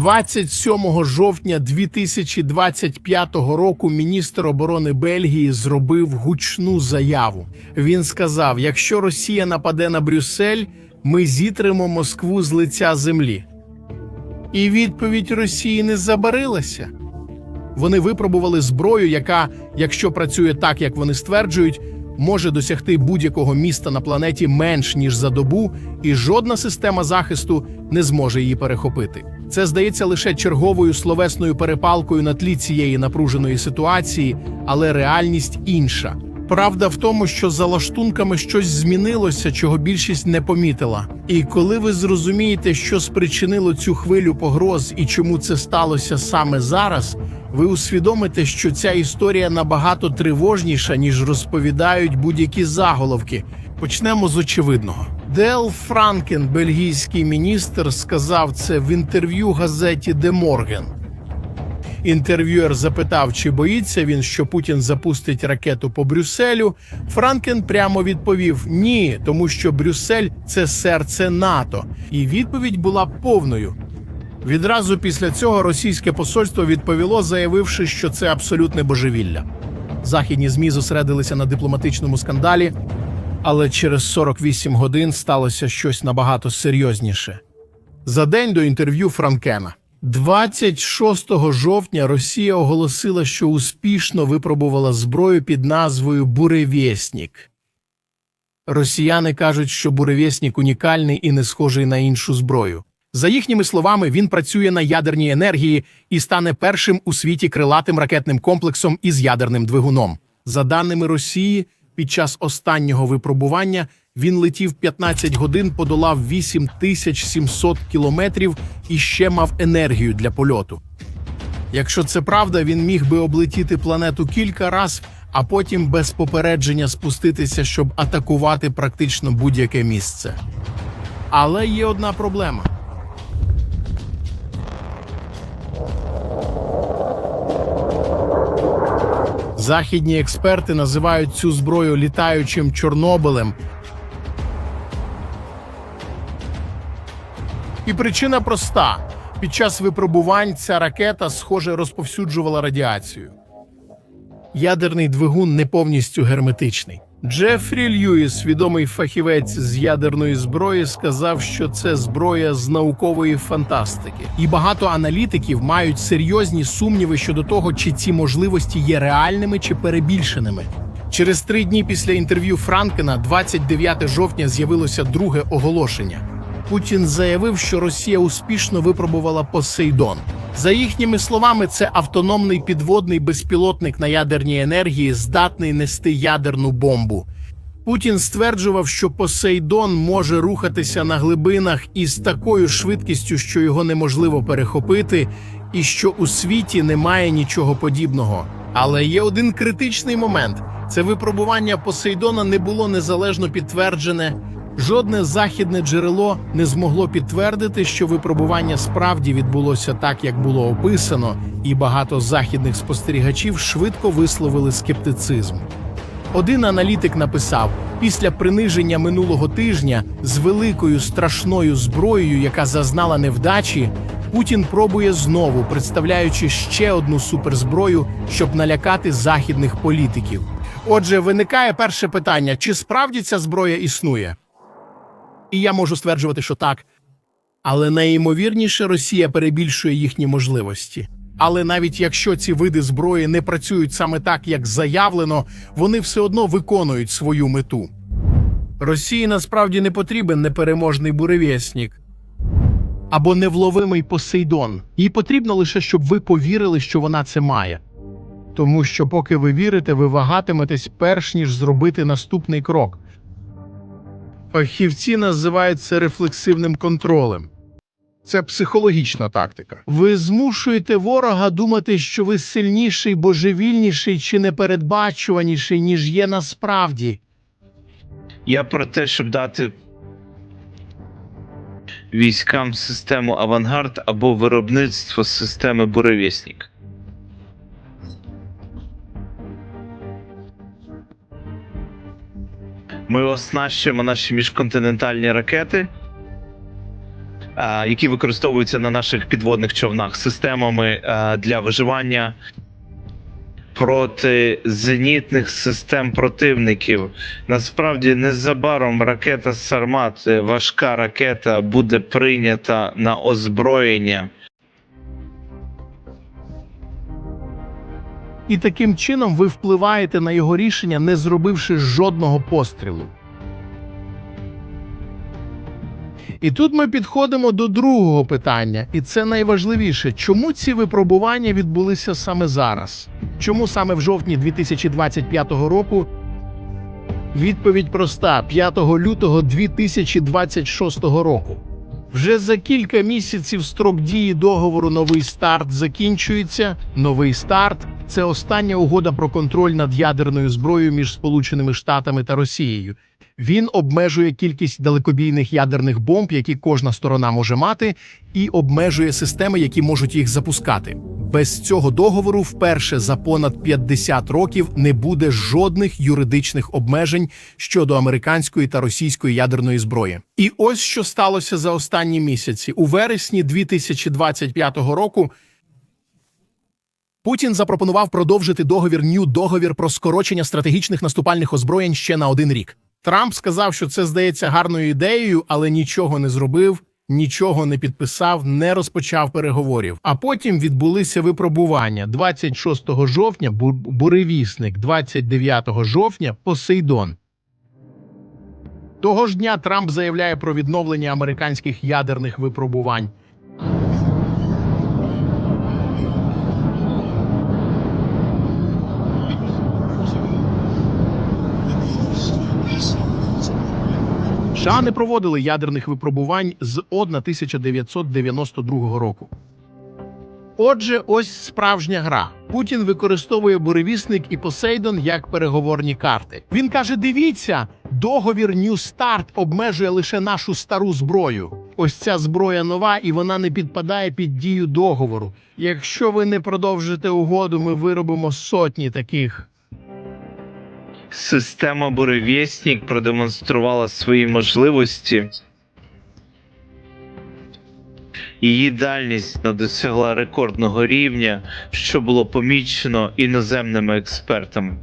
27 жовтня 2025 року міністр оборони Бельгії зробив гучну заяву. Він сказав: якщо Росія нападе на Брюссель, ми зітримо Москву з лиця землі. І відповідь Росії не забарилася. Вони випробували зброю, яка, якщо працює так, як вони стверджують, може досягти будь-якого міста на планеті менш ніж за добу, і жодна система захисту не зможе її перехопити. Це здається лише черговою словесною перепалкою на тлі цієї напруженої ситуації, але реальність інша. Правда в тому, що за лаштунками щось змінилося, чого більшість не помітила. І коли ви зрозумієте, що спричинило цю хвилю погроз і чому це сталося саме зараз, ви усвідомите, що ця історія набагато тривожніша, ніж розповідають будь-які заголовки. Почнемо з очевидного. Дел Франкен, бельгійський міністр, сказав це в інтерв'ю газеті Де Морген. Інтерв'юер запитав, чи боїться він, що Путін запустить ракету по Брюсселю. Франкен прямо відповів: ні, тому що Брюссель це серце НАТО. І відповідь була повною. Відразу після цього російське посольство відповіло, заявивши, що це абсолютне божевілля. Західні змі зосередилися на дипломатичному скандалі, але через 48 годин сталося щось набагато серйозніше. За день до інтерв'ю Франкена. 26 жовтня Росія оголосила, що успішно випробувала зброю під назвою Буревєснік. Росіяни кажуть, що Буревєснік унікальний і не схожий на іншу зброю. За їхніми словами, він працює на ядерній енергії і стане першим у світі крилатим ракетним комплексом із ядерним двигуном. За даними Росії, під час останнього випробування він летів 15 годин, подолав 8700 кілометрів і ще мав енергію для польоту. Якщо це правда, він міг би облетіти планету кілька разів, а потім без попередження спуститися, щоб атакувати практично будь-яке місце. Але є одна проблема. Західні експерти називають цю зброю літаючим Чорнобилем. І причина проста: під час випробувань ця ракета, схоже, розповсюджувала радіацію. Ядерний двигун не повністю герметичний. Джефрі Льюіс, відомий фахівець з ядерної зброї, сказав, що це зброя з наукової фантастики, і багато аналітиків мають серйозні сумніви щодо того, чи ці можливості є реальними чи перебільшеними. Через три дні після інтерв'ю Франкена, 29 жовтня, з'явилося друге оголошення. Путін заявив, що Росія успішно випробувала Посейдон. За їхніми словами, це автономний підводний безпілотник на ядерній енергії, здатний нести ядерну бомбу. Путін стверджував, що Посейдон може рухатися на глибинах із такою швидкістю, що його неможливо перехопити, і що у світі немає нічого подібного. Але є один критичний момент: це випробування Посейдона не було незалежно підтверджене. Жодне західне джерело не змогло підтвердити, що випробування справді відбулося так, як було описано, і багато західних спостерігачів швидко висловили скептицизм. Один аналітик написав: після приниження минулого тижня з великою страшною зброєю, яка зазнала невдачі, Путін пробує знову, представляючи ще одну суперзброю, щоб налякати західних політиків. Отже, виникає перше питання: чи справді ця зброя існує? І я можу стверджувати, що так. Але найімовірніше Росія перебільшує їхні можливості. Але навіть якщо ці види зброї не працюють саме так, як заявлено, вони все одно виконують свою мету. Росії насправді не потрібен непереможний буревєснік або невловимий Посейдон. Їй потрібно лише, щоб ви повірили, що вона це має. Тому що, поки ви вірите, ви вагатиметесь перш ніж зробити наступний крок. Фахівці називають це рефлексивним контролем. Це психологічна тактика. Ви змушуєте ворога думати, що ви сильніший, божевільніший чи непередбачуваніший, ніж є насправді. Я про те, щоб дати військам систему авангард або виробництво системи буревісник. Ми оснащуємо наші міжконтинентальні ракети які використовуються на наших підводних човнах, системами для виживання проти зенітних систем противників. Насправді, незабаром ракета Сармат, важка ракета, буде прийнята на озброєння. І таким чином ви впливаєте на його рішення, не зробивши жодного пострілу. І тут ми підходимо до другого питання, і це найважливіше. Чому ці випробування відбулися саме зараз? Чому саме в жовтні 2025 року? Відповідь проста: 5 лютого 2026 року. Вже за кілька місяців строк дії договору Новий старт закінчується. Новий старт це остання угода про контроль над ядерною зброєю між Сполученими Штатами та Росією. Він обмежує кількість далекобійних ядерних бомб, які кожна сторона може мати, і обмежує системи, які можуть їх запускати. Без цього договору вперше за понад 50 років не буде жодних юридичних обмежень щодо американської та російської ядерної зброї. І ось що сталося за останні місяці. У вересні 2025 року Путін запропонував продовжити договір Нью договір про скорочення стратегічних наступальних озброєнь ще на один рік. Трамп сказав, що це здається гарною ідеєю, але нічого не зробив, нічого не підписав, не розпочав переговорів. А потім відбулися випробування 26 жовтня. Бур- буревісник, 29 жовтня Посейдон. Того ж дня Трамп заявляє про відновлення американських ядерних випробувань. США не проводили ядерних випробувань з 1992 року. Отже, ось справжня гра. Путін використовує буревісник і Посейдон як переговорні карти. Він каже: дивіться, договір New Start обмежує лише нашу стару зброю. Ось ця зброя нова, і вона не підпадає під дію договору. Якщо ви не продовжите угоду, ми виробимо сотні таких. Система Буревєснік продемонструвала свої можливості. Її дальність досягла рекордного рівня, що було помічено іноземними експертами.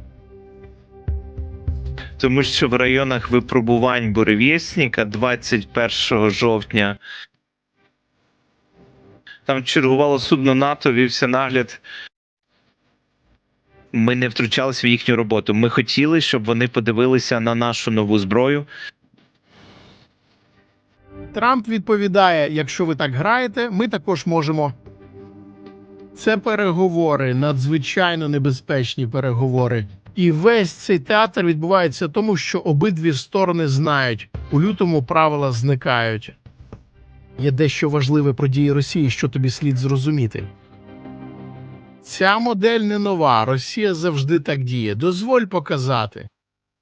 Тому що в районах випробувань Буревєсніка 21 жовтня там чергувало судно НАТО, вівся нагляд ми не втручалися в їхню роботу. Ми хотіли, щоб вони подивилися на нашу нову зброю. Трамп відповідає: якщо ви так граєте, ми також можемо. Це переговори, надзвичайно небезпечні переговори. І весь цей театр відбувається тому, що обидві сторони знають, у лютому правила зникають. Є дещо важливе про дії Росії, що тобі слід зрозуміти. Ця модель не нова. Росія завжди так діє. Дозволь показати.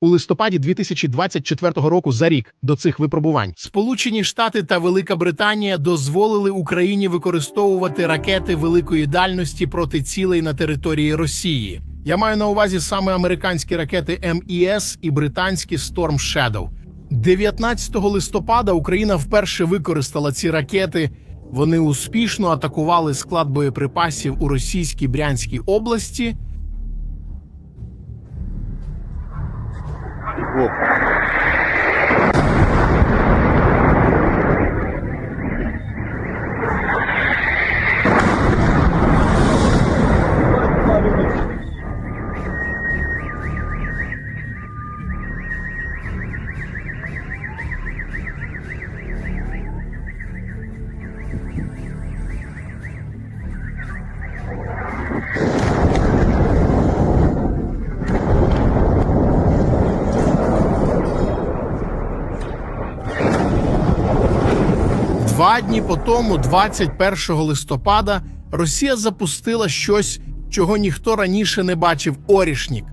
У листопаді 2024 року за рік до цих випробувань Сполучені Штати та Велика Британія дозволили Україні використовувати ракети великої дальності проти цілей на території Росії. Я маю на увазі саме американські ракети МІС і британські Storm Shadow. 19 листопада Україна вперше використала ці ракети. Вони успішно атакували склад боєприпасів у російській Брянській області. Дні по тому, 21 листопада, Росія запустила щось, чого ніхто раніше не бачив Орішнік.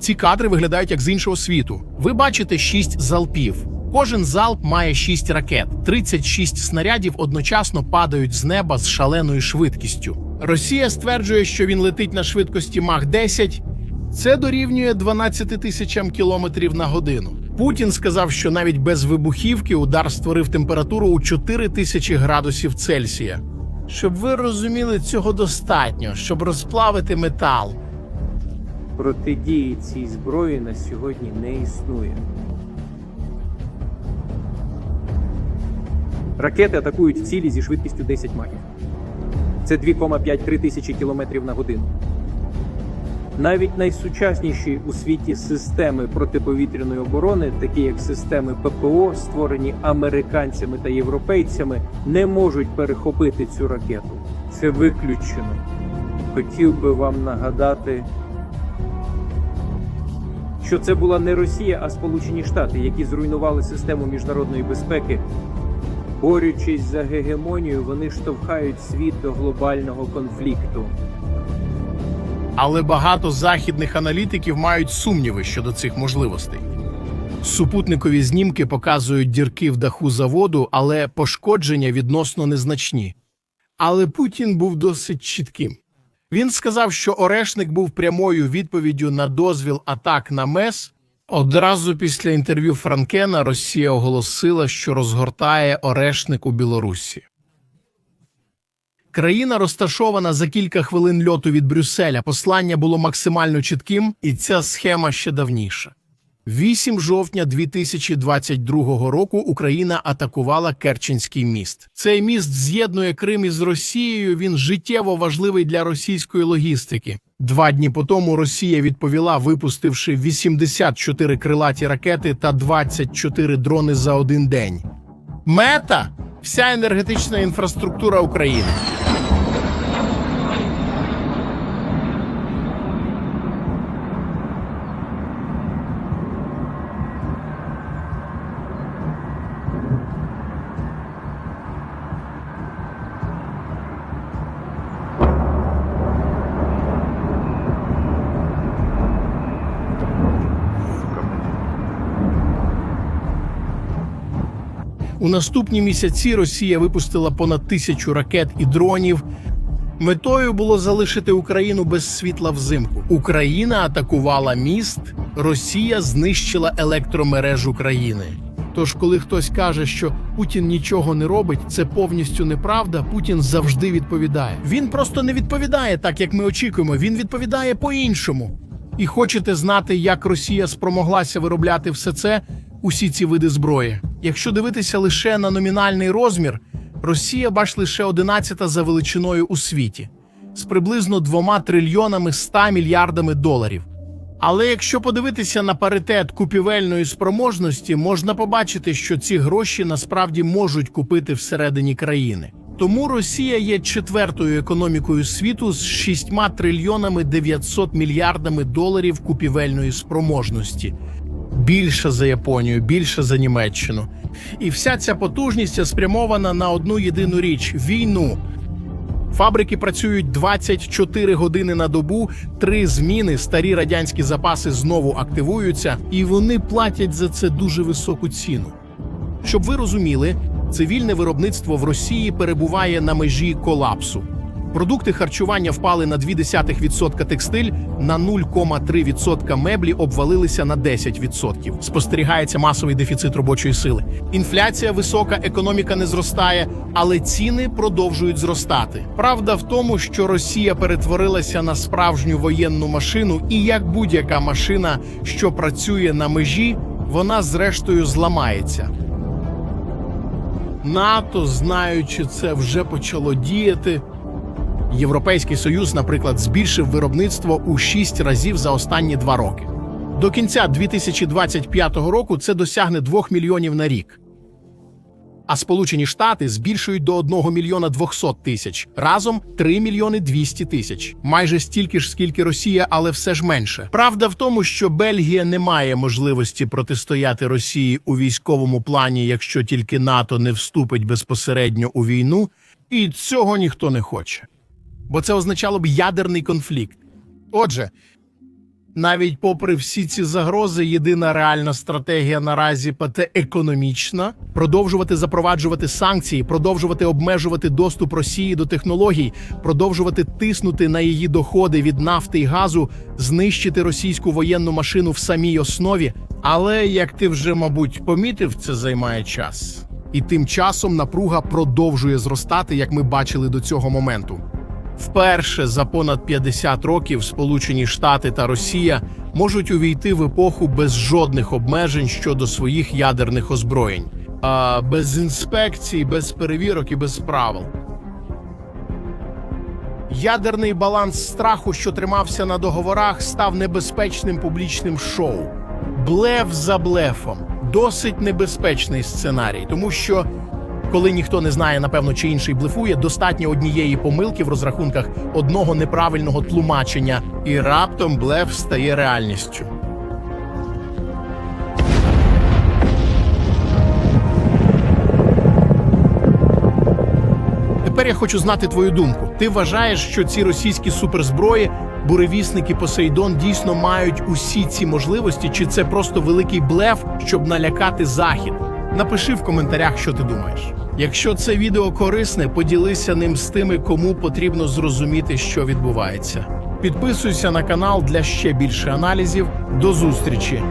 Ці кадри виглядають як з іншого світу. Ви бачите шість залпів. Кожен залп має шість ракет. 36 снарядів одночасно падають з неба з шаленою швидкістю. Росія стверджує, що він летить на швидкості Мах 10. Це дорівнює 12 тисячам кілометрів на годину. Путін сказав, що навіть без вибухівки удар створив температуру у 4 тисячі градусів Цельсія. Щоб ви розуміли, цього достатньо, щоб розплавити метал. Протидії цій зброї на сьогодні не існує. Ракети атакують цілі зі швидкістю 10 махів. Це 2,5-3 тисячі кілометрів на годину. Навіть найсучасніші у світі системи протиповітряної оборони, такі як системи ППО, створені американцями та європейцями, не можуть перехопити цю ракету. Це виключено. Хотів би вам нагадати, що це була не Росія, а Сполучені Штати, які зруйнували систему міжнародної безпеки. Борючись за гегемонію, вони штовхають світ до глобального конфлікту. Але багато західних аналітиків мають сумніви щодо цих можливостей. Супутникові знімки показують дірки в даху заводу, але пошкодження відносно незначні. Але Путін був досить чітким. Він сказав, що Орешник був прямою відповіддю на дозвіл атак на МЕС. Одразу після інтерв'ю Франкена Росія оголосила, що розгортає Орешник у Білорусі. Країна розташована за кілька хвилин льоту від Брюсселя. Послання було максимально чітким, і ця схема ще давніша. 8 жовтня 2022 року Україна атакувала Керченський міст. Цей міст з'єднує Крим із Росією. Він життєво важливий для російської логістики. Два дні по тому Росія відповіла, випустивши 84 крилаті ракети та 24 дрони за один день. Мета вся енергетична інфраструктура України. У наступні місяці Росія випустила понад тисячу ракет і дронів. Метою було залишити Україну без світла взимку. Україна атакувала міст, Росія знищила електромережу країни. Тож, коли хтось каже, що Путін нічого не робить, це повністю неправда. Путін завжди відповідає. Він просто не відповідає так, як ми очікуємо. Він відповідає по-іншому. І хочете знати, як Росія спромоглася виробляти все це, усі ці види зброї. Якщо дивитися лише на номінальний розмір, Росія бач лише 11 за величиною у світі з приблизно 2 трильйонами 100 мільярдами доларів. Але якщо подивитися на паритет купівельної спроможності, можна побачити, що ці гроші насправді можуть купити всередині країни. Тому Росія є четвертою економікою світу з 6 трильйонами 900 мільярдами доларів купівельної спроможності. Більше за Японію, більше за Німеччину. І вся ця потужність спрямована на одну єдину річ війну. Фабрики працюють 24 години на добу, три зміни, старі радянські запаси знову активуються, і вони платять за це дуже високу ціну. Щоб ви розуміли, цивільне виробництво в Росії перебуває на межі колапсу. Продукти харчування впали на 0,2% текстиль, на 0,3% меблі обвалилися на 10%. Спостерігається масовий дефіцит робочої сили. Інфляція висока, економіка не зростає, але ціни продовжують зростати. Правда в тому, що Росія перетворилася на справжню воєнну машину, і як будь-яка машина, що працює на межі, вона зрештою зламається. НАТО, знаючи це, вже почало діяти. Європейський союз, наприклад, збільшив виробництво у 6 разів за останні два роки. До кінця 2025 року це досягне 2 мільйонів на рік. А Сполучені Штати збільшують до 1 мільйона 200 тисяч разом 3 мільйони 200 тисяч, майже стільки ж, скільки Росія, але все ж менше. Правда в тому, що Бельгія не має можливості протистояти Росії у військовому плані, якщо тільки НАТО не вступить безпосередньо у війну, і цього ніхто не хоче бо це означало б ядерний конфлікт. Отже, Навіть попри всі ці загрози, єдина реальна стратегія наразі ПТ економічна продовжувати запроваджувати санкції, продовжувати обмежувати доступ Росії до технологій, продовжувати тиснути на її доходи від нафти і газу, знищити російську воєнну машину в самій основі. Але як ти вже, мабуть, помітив, це займає час. І тим часом напруга продовжує зростати, як ми бачили до цього моменту. Вперше за понад 50 років Сполучені Штати та Росія можуть увійти в епоху без жодних обмежень щодо своїх ядерних озброєнь, а без інспекцій, без перевірок і без правил. Ядерний баланс страху, що тримався на договорах, став небезпечним публічним шоу. Блеф за блефом. Досить небезпечний сценарій, тому що коли ніхто не знає, напевно, чи інший блефує, достатньо однієї помилки в розрахунках одного неправильного тлумачення, і раптом блеф стає реальністю. Тепер я хочу знати твою думку. Ти вважаєш, що ці російські суперзброї, буревісники Посейдон дійсно мають усі ці можливості, чи це просто великий блеф, щоб налякати захід? Напиши в коментарях, що ти думаєш. Якщо це відео корисне, поділися ним з тими, кому потрібно зрозуміти, що відбувається. Підписуйся на канал для ще більше аналізів. До зустрічі!